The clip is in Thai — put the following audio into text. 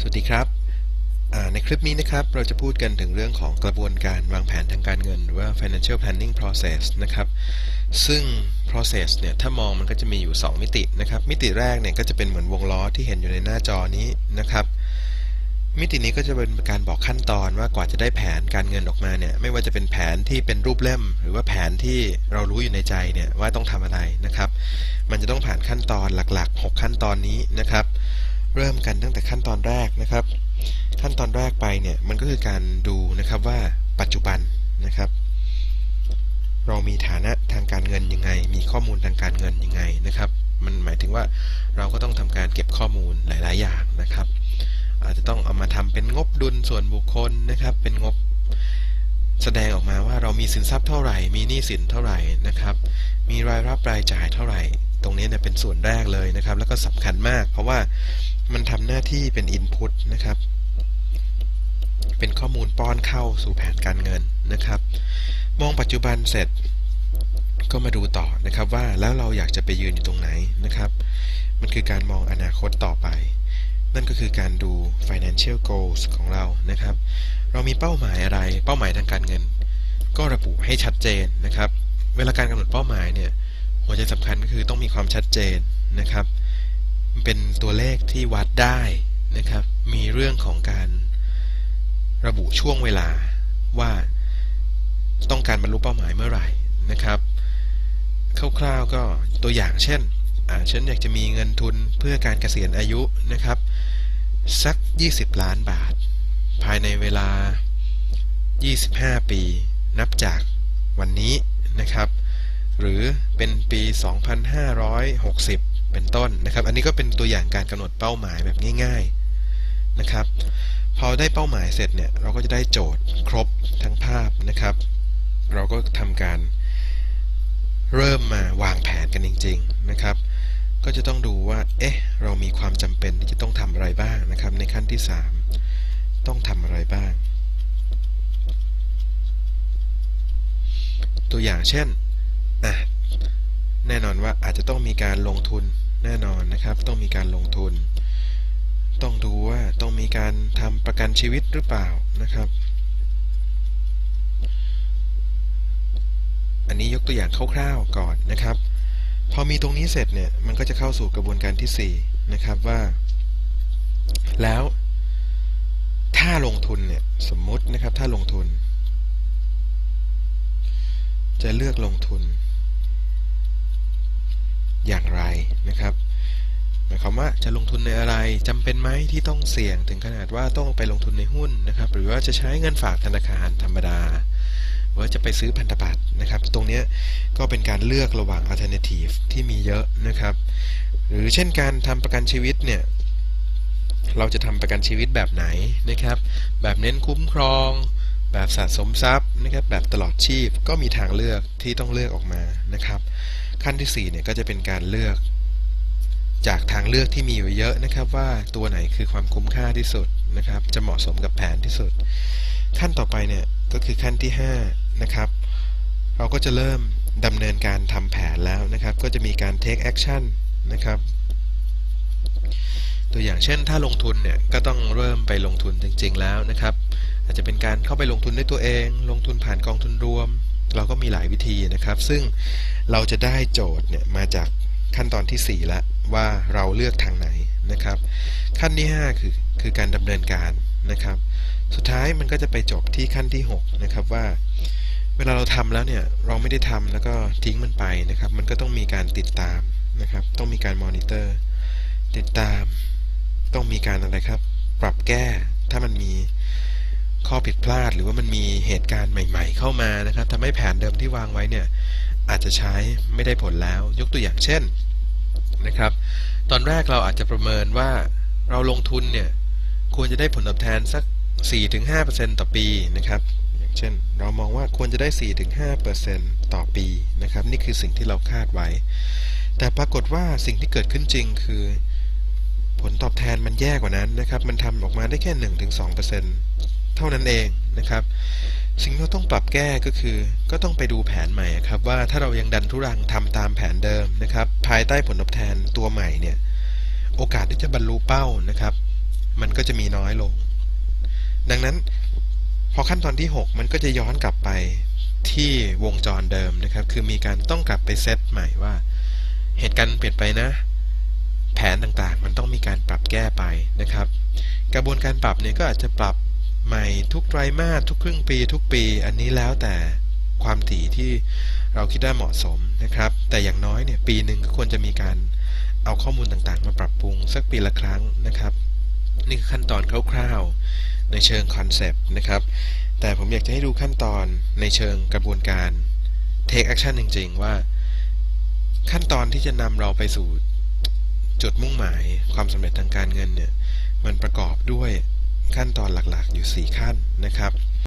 สวัสดีครับในคลิปนี้นะครับเราจะพูดกันถึงเรื่องของกระบวนการวางแผนทางการเงิน หรือว่า financial planning process นะครับซึ่ง process เนี่ยถ้ามองมันก็จะมีอยู่ 2 มิตินะครับมิติแรกเนี่ยก็จะเป็นเหมือนวงล้อที่เห็นอยู่ในหน้าจอนี้นะครับมิตินี้ก็จะเป็นการบอกขั้นตอนว่ากว่าจะได้แผนการเงินออกมาเนี่ยไม่ว่าจะเป็นแผนที่เป็นรูปเล่ม หรือว่าแผนที่เรารู้อยู่ในใจเนี่ยว่าต้องทำอะไรนะครับ มันจะต้องผ่านขั้นตอนหลักๆ 6 ขั้นตอนนี้นะครับ เริ่มกันตั้งแต่ขั้นตอนแรกนะครับ ขั้นตอนแรกไปเนี่ยมันก็คือการดูนะครับว่าปัจจุบันนะครับ เรามีฐานะทางการเงินยังไง มีข้อมูลทางการเงินยังไงนะครับ มันหมายถึงว่าเราก็ต้องทำการเก็บข้อมูลหลาย ๆ อย่างนะครับ อาจจะต้องเอามาทำเป็นงบดุลส่วนบุคคลนะครับ เป็นงบแสดงออกมาว่าเรามีสินทรัพย์เท่าไหร่ มีหนี้สินเท่าไหร่นะครับ มีรายรับรายจ่ายเท่าไหร่ ตรงนี้เนี่ยเป็นส่วนแรกเลยนะครับ แล้วก็สำคัญมาก เพราะว่า มันทำหน้าที่เป็น Input นะครับ เป็นข้อมูลป้อนเข้าสู่แผนการเงินนะครับ มองปัจจุบันเสร็จก็มาดูต่อนะครับว่าแล้วเราอยากจะไปยืนอยู่ตรงไหนนะครับ มันคือการมองอนาคตต่อไป นั่นก็คือการดู financial goals ของเรานะครับ เรามีเป้าหมายอะไรเป้าหมายทางการเงิน ก็ระบุให้ชัดเจนนะครับ เวลาการกำหนดเป้าหมายเนี่ยหัวใจสำคัญก็คือต้องมีความชัดเจนนะครับ เป็นตัวเลขที่วัดได้นะครับ มีเรื่องของการระบุช่วงเวลาว่าต้องการบรรลุเป้าหมายเมื่อไหร่นะครับคร่าวๆก็ตัวอย่างเช่นฉันอยากจะมีเงินทุนเพื่อการเกษียณอายุนะครับ สัก 20 ล้านบาท ภายในเวลา 25 ปี นับจากวันนี้นะครับ หรือเป็นปี 2560 เป็นต้นนะครับ อันนี้ก็เป็นตัวอย่างการกำหนดเป้าหมายแบบง่าย ๆนะครับ พอได้เป้าหมายเสร็จเนี่ยเราก็จะได้โจทย์ครบทั้งภาพนะครับ เราก็ทำการเริ่มมาวางแผนกันจริง ๆนะครับ ก็จะต้องดูว่า เอ๊ะ เรามีความจำเป็นที่จะต้องทำอะไรบ้างนะครับ ในขั้นที่ 3 ต้องทำอะไรบ้าง ตัวอย่างเช่นอะแน่นอนว่าอาจจะต้องมีการลงทุน แน่นอนนะครับ ต้องมีการลงทุน ต้องดูว่าต้องมีการทำประกันชีวิตหรือเปล่านะครับ อันนี้ยกตัวอย่างคร่าวๆก่อนนะครับ พอมีตรงนี้เสร็จเนี่ยมันก็จะเข้าสู่กระบวนการที่4นะครับว่า แล้วถ้าลงทุนเนี่ยสมมุตินะครับถ้าลงทุน จะเลือกลงทุน อย่างไรนะครับ หมาย ความว่าจะลงทุนในอะไรจำเป็นไหมที่ต้องเสี่ยงถึงขนาดว่าต้องไปลงทุนในหุ้นนะครับ หรือว่าจะใช้เงินฝากธนาคารธรรมดาหรือว่าจะไปซื้อพันธบัตรนะครับ ตรงนี้ก็เป็นการเลือกระหว่าง alternative ที่มีเยอะนะครับ หรือเช่นการทำประกันชีวิตเนี่ย เราจะทำประกันชีวิตแบบไหนนะครับ แบบเน้นคุ้มครอง แบบสะสมทรัพย์นะครับ แบบตลอดชีพก็มีทางเลือกที่ต้องเลือกออกมานะครับ ขั้นที่4เนี่ยก็จะเป็นการเลือก จากทางเลือกที่มีอยู่เยอะนะครับว่าตัวไหนคือความคุ้มค่าที่สุดนะครับ จะเหมาะสมกับแผนที่สุด ขั้นต่อไปเนี่ยก็คือขั้นที่5นะครับเราก็จะเริ่มดำเนินการทำแผนแล้วนะครับ ก็จะมีการ take action นะครับ ตัวอย่างเช่นถ้าลงทุนเนี่ยก็ต้องเริ่มไปลงทุนจริง ๆ แล้วนะครับ อาจจะเป็นการเข้าไปลงทุนด้วยตัวเอง ลงทุนผ่านกองทุนรวม เราก็มีหลายวิธีนะครับ ซึ่งเราจะได้โจทย์เนี่ยมาจากขั้นตอนที่ 4 แล้ว ว่าเราเลือกทางไหนนะครับ ขั้นที่ 5 คือคือการดำเนินการนะครับ สุดท้ายมันก็จะไปจบที่ขั้นที่ 6 นะครับว่า เวลาเราทำแล้วเนี่ยเราไม่ได้ทำแล้วก็ทิ้งมันไปนะครับ มันก็ต้องมีการติดตามนะครับ ต้องมีการมอนิเตอร์ติดตาม ต้องมีการอะไรครับ ปรับแก้ถ้ามันมีข้อผิดพลาดหรือว่ามันมีเหตุการณ์ใหม่ ๆ เข้ามานะครับทำให้แผนเดิมที่วางไว้เนี่ยอาจจะใช้ไม่ได้ผลแล้ว ยกตัวอย่างเช่น นะครับ ตอนแรกเราอาจจะประเมินว่าเราลงทุนเนี่ยควรจะได้ผลตอบแทนสัก 4-5%ต่อปีนะครับ อย่างเช่น เรามองว่าควรจะได้ 4-5%ต่อปีนะครับ นี่คือสิ่งที่เราคาดไว้ แต่ปรากฏว่าสิ่งที่เกิดขึ้นจริงคือ ผลตอบแทนมันแย่กว่านั้นนะครับ มันทำออกมาได้แค่ 1-2%เท่านั้นเองนะครับ สิ่งที่เราต้องปรับแก้ก็คือ ก็ต้องไปดูแผนใหม่ครับว่าถ้าเรายังดันทุรังทำตามแผน นะครับ ภายใต้ผลตอบแทนตัวใหม่เนี่ย โอกาสที่จะบรรลุเป้านะครับ มันก็จะมีน้อยลง ดังนั้นพอขั้นตอนที่ 6 มันก็จะย้อนกลับไปที่วงจรเดิมนะครับ คือมีการต้องกลับไปเซตใหม่ว่า เหตุการณ์เปลี่ยนไปนะ แผนต่างๆ มันต้องมีการปรับแก้ไปนะครับ กระบวนการปรับเนี่ยก็อาจจะปรับใหม่ทุกไตรมาสทุกครึ่งปี ทุกปี อันนี้แล้วแต่ความถี่ที่ เราคิดว่าเหมาะสมนะครับ แต่อย่างน้อยเนี่ยปีหนึ่งก็ควรจะมีการเอาข้อมูลต่างๆ มาปรับปรุงสักปีละครั้งนะครับ นี่คือขั้นตอนคร่าวๆ ในเชิงคอนเซปต์นะครับ แต่ผมอยากจะให้ดูขั้นตอนในเชิงกระบวนการ take action จริงๆ ว่า ขั้นตอนที่จะนำเราไปสู่จุดมุ่งหมายความสำเร็จทางการเงินเนี่ยมันประกอบด้วยขั้นตอนหลักๆ อยู่ 4 ขั้นนะครับ